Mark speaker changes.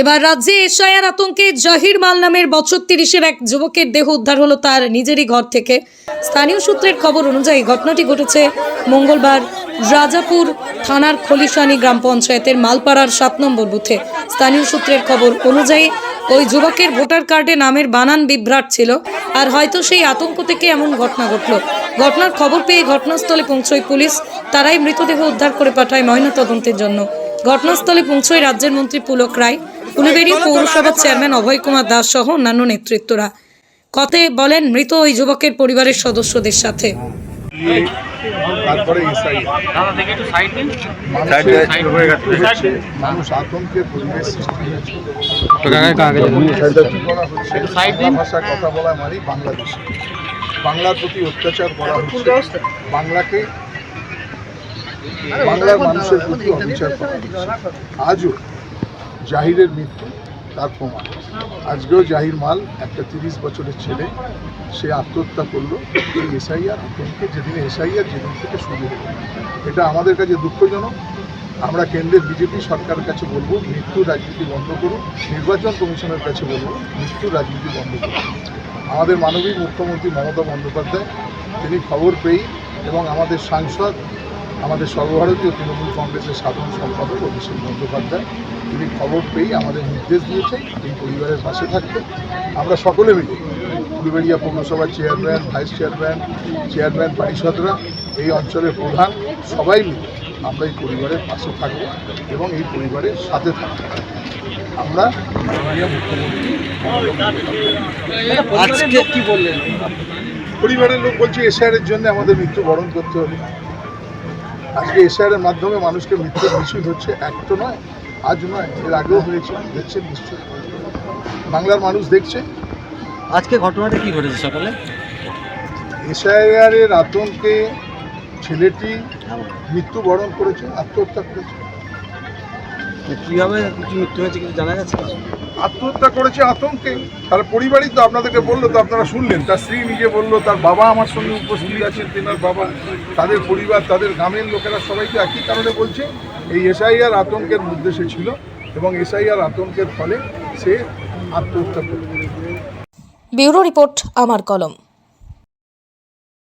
Speaker 1: এবার রাজ্যে এশায়ার আতঙ্কে জাহির মাল নামের বছর তিরিশের এক যুবকের দেহ উদ্ধার হলো তার নিজেরই ঘর থেকে। স্থানীয় সূত্রের খবর অনুযায়ী ঘটনাটি ঘটেছে মঙ্গলবার রাজাপুর থানার খলিশানি গ্রাম পঞ্চায়েতের মালপাড়ার সাত নম্বর বুথে। স্থানীয় সূত্রের খবর অনুযায়ী ওই যুবকের ভোটার কার্ডে নামের বানান বিভ্রাট ছিল আর হয়তো সেই আতঙ্ক থেকে এমন ঘটনা ঘটল। ঘটনার খবর পেয়ে ঘটনাস্থলে পৌঁছয় পুলিশ। তারাই মৃতদেহ উদ্ধার করে পাঠায় ময়নাতদন্তের জন্য। ঘটনাস্থলে পৌঁছয় রাজ্যের মন্ত্রী পুলক রায়। উলুবেড়ি পৌরসভার চেয়ারম্যান অভয় কুমার দাস সহ অন্যান্য নেতৃত্বরা। কথায় বলেন মৃত ওই যুবকের পরিবারের সদস্যদের সাথে।
Speaker 2: তারপরে
Speaker 3: হয়ে
Speaker 2: মানুষ আতঙ্কের পরিবেশ সৃষ্টি হয়েছে। কথা বলা মানে বাংলাদেশে। বাংলার প্রতি অত্যাচার করা হচ্ছে। বাংলাকে বাংলার মানুষের প্রতি অবিচার করা হচ্ছে। আজও জাহিরের মৃত্যু, তার প্রমাণ। আজকেও জাহির মাল একটা তিরিশ বছরের ছেলে, সে আত্মহত্যা করল এই এসআইআর আতঙ্কে, যেদিন এসআইআর, যেদিন থেকে শুরু হলো। এটা আমাদের কাছে দুঃখজনক। আমরা কেন্দ্রের বিজেপি সরকারের কাছে বলব, মৃত্যু রাজনীতি বন্ধ করুন, নির্বাচন কমিশনের কাছে বলব, মৃত্যু রাজনীতি বন্ধ করুন। আমাদের মানবিক মুখ্যমন্ত্রী মমতা বন্দ্যোপাধ্যায়, তিনি খবর পেয়েই এবং আমাদের সাংসদ, আমাদের সর্বভারতীয় তৃণমূল কংগ্রেসের সাধারণ সম্পাদক অভিষেক বন্দ্যোপাধ্যায় তিনি খবর পেয়েই আমাদের নির্দেশ দিয়েছেন এই পরিবারের পাশে থাকতে আমরা সকলে মিলে উলুবেড়িয়া পৌরসভার চেয়ারম্যান ভাইস চেয়ারম্যান চেয়ারম্যান পরিষদরা এই অঞ্চলের প্রধান সবাই মিলে আমরা এই পরিবারের পাশে থাকব এবং এই পরিবারের সাথে থাকব। আমরা মুখ্যমন্ত্রী
Speaker 3: কি বললেন?
Speaker 2: পরিবারের লোক বলছে এশিয়ারের জন্য আমাদের মৃত্যু বরণ করতে হবে। আজকে এশিয়ারের মাধ্যমে মানুষকে মৃত্যু মিছিল হচ্ছে এক তো নয় আজ নয় এর আগেও হয়েছে দেখছেন নিশ্চয়ই বাংলার মানুষ দেখছে।
Speaker 3: আজকে ঘটনাটা কি ঘটেছে সকালে?
Speaker 2: এশিয়ারের আতঙ্কে ছেলেটি মৃত্যুবরণ করেছে আত্মহত্যা করেছে।
Speaker 3: কীভাবে কিছু মৃত্যু হয়েছে কিছু জানা গেছে
Speaker 2: আত্মহত্যা করেছে আতঙ্কে। তার পরিবারই তো আপনাদেরকে বলল তো আপনারা শুনলেন। তার স্ত্রী নিজে বলল তার বাবা আমার সঙ্গে উপস্থিত আছেন তেনার বাবা তাদের পরিবার তাদের গ্রামের লোকেরা সবাই তো একই কারণে বলছে এই এসআইআর আতঙ্কের মধ্যে সে ছিল এবং এসআইআর আতঙ্কের ফলে সে আত্মহত্যা করে।
Speaker 1: ব্যুরো রিপোর্ট, আমার কলম।